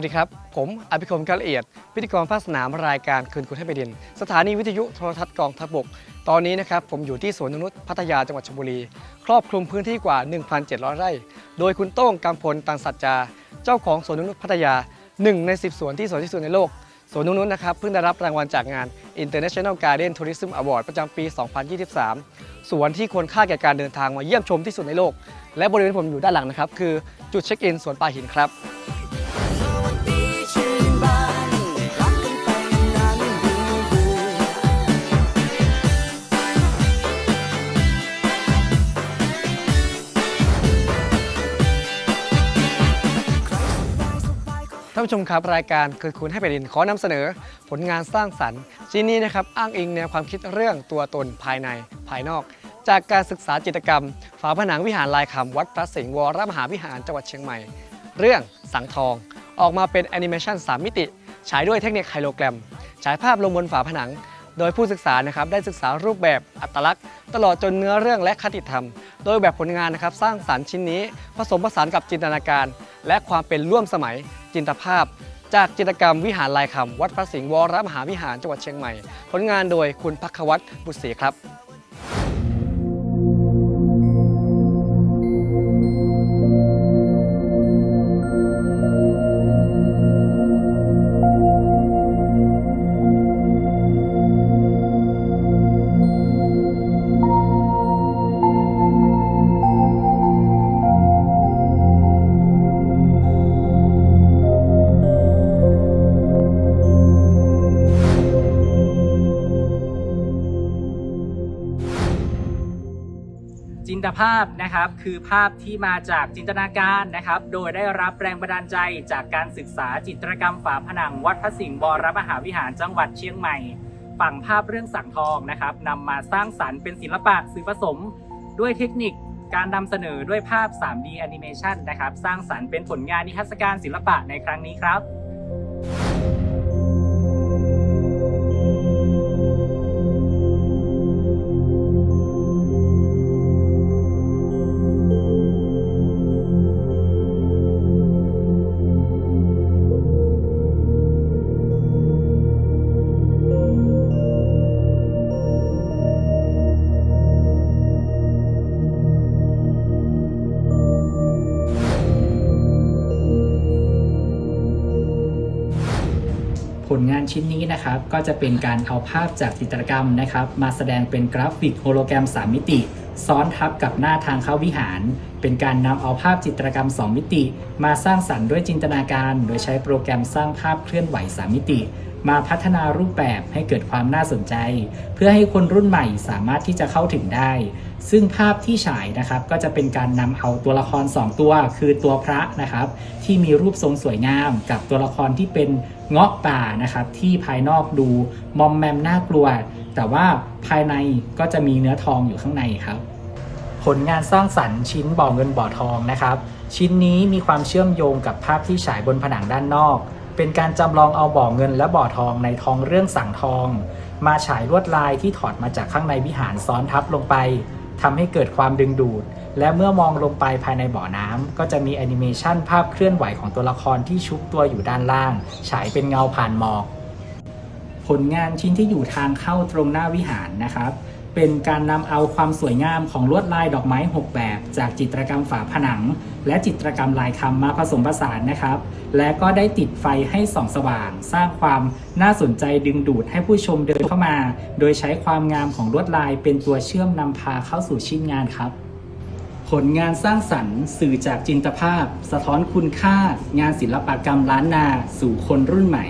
วัสดีครับ ผมอภิคมกัลละเอียด พิธีกรภาคสนามรายการคืนคุณให้ไปดิน สถานีวิทยุโทรทัศน์กองทัพบก ตอนนี้นะครับผมอยู่ที่สวนนนุษย์พัทยาจังหวัดชลบุรี ครอบคลุมพื้นที่กว่า 1,700 ไร่ โดยคุณโต้งกำพลตันสัจจา เจ้าของสวนนนุษย์พัทยา 1 ใน 10 สวนที่สวยที่สุดในโลก สวนนนุษย์นะครับเพิ่งได้รับรางวัลจากงาน International Garden Tourism Award ประจำปี 2023 สวนที่ควรค่าแก่การเดินทางมาเยี่ยมชมที่สุดในโลก และบริเวณที่ผมอยู่ด้านหลังนะครับคือจุดเช็คอินสวนป่าหินครับ ท่านผู้ชมครับรายการคือคุณให้แผ่นดินขอนำเสนอ ผลงานสร้างสรรค์ชิ้นนี้นะครับอ้างอิงแนวความคิดเรื่องตัวตนภายในภายนอก จากการศึกษาจิตรกรรม ฝาผนังวิหารลายคำวัดพระสิงห์วรมหาวิหารจังหวัดเชียงใหม่ เรื่องสังทอง ออกมาเป็นแอนิเมชัน3มิติ ฉายด้วยเทคนิคไฮโลแกรม ฉายภาพลงบนฝาผนัง โดยผู้ศึกษานะครับได้ศึกษารูปแบบอัตลักษณ์ ตลอดจนเนื้อเรื่องและคติธรรม โดยแบบผลงานนะครับสร้างสรรค์ชิ้นนี้ผสมผสานกับจินตนาการ และความเป็นร่วมสมัยจินตภาพ จากจิตรกรรมวิหารลายคำวัดพระสิงห์วรมหาวิหารจังหวัดเชียงใหม่ ผลงานโดยคุณพักวัตรบุตรศรีครับ ตภาพนะครับ คือภาพที่มาจากจินตนาการนะครับ โดยได้รับแรงบันดาลใจจากการศึกษาจิตรกรรมฝาผนังวัดพระสิงห์วรมหาวิหารจังหวัดเชียงใหม่ ฝั่งภาพเรื่องสังทองนะครับนำมาสร้างสรรค์เป็นศิลปะสื่อผสม ด้วยเทคนิคการนำเสนอด้วยภาพ 3D Animation นะครับ สร้างสรรค์เป็นผลงานนิทรรศการศิลปะในครั้งนี้ครับ ผลงานชิ้นนี้นะครับ ก็จะเป็นการเอาภาพจากจิตรกรรมนะครับ มาแสดงเป็นกราฟิกโฮโลแกรม 3 มิติ ซ้อนทับกับหน้าทางเข้าวิหาร เป็นการนำเอาภาพจิตรกรรม 2 มิติ มาสร้างสรรค์ด้วยจินตนาการ โดยใช้โปรแกรมสร้างภาพเคลื่อนไหว 3 มิติ มาพัฒนารูปแบบให้เกิดความน่าสนใจ เพื่อให้คนรุ่นใหม่สามารถที่จะเข้าถึงได้ ซึ่งภาพที่ฉายนะครับก็จะเป็นการนำเอาตัวละคร 2 ตัว คือตัวพระนะครับ ที่มีรูปทรงสวยงาม กับตัวละครที่เป็นเงาะป่านะครับ ที่ภายนอกดูมอมแมมน่ากลัว แต่ว่าภายในก็จะมีเนื้อทองอยู่ข้างในครับ ผลงานสร้างสรรค์ชิ้นบ่อเงินบ่อทองนะครับ ชิ้นนี้มีความเชื่อมโยงกับภาพที่ฉายบนผนังด้านนอก เป็นการจำลองเอาบ่อเงินและบ่อทองในทองเรื่องสังทอง มาฉายลวดลายที่ถอดมาจากข้างในวิหารซ้อนทับลงไปทำให้เกิดความดึงดูด และเมื่อมองลงไปภายในบ่อน้ำก็จะมีแอนิเมชันภาพเคลื่อนไหวของตัวละครที่ชุบตัวอยู่ด้านล่าง ฉายเป็นเงาผ่านหมอก ผลงานชิ้นที่อยู่ทางเข้าตรงหน้าวิหารนะครับ เป็นการนำเอาความสวยงามของลวดลายดอกไม้ 6 แบบ จากจิตรกรรมฝาผนัง และจิตรกรรมลายคำมาผสมผสานนะครับ และก็ได้ติดไฟให้ส่องสว่าง สร้างความน่าสนใจดึงดูดให้ผู้ชมเดินเข้ามา โดยใช้ความงามของลวดลายเป็นตัวเชื่อมนำพาเข้าสู่ชิ้นงานครับผลงานสร้างสรรค์สื่อจากจินตภาพ สะท้อนคุณค่า งานศิลปกรรมล้านนา สู่คนรุ่นใหม่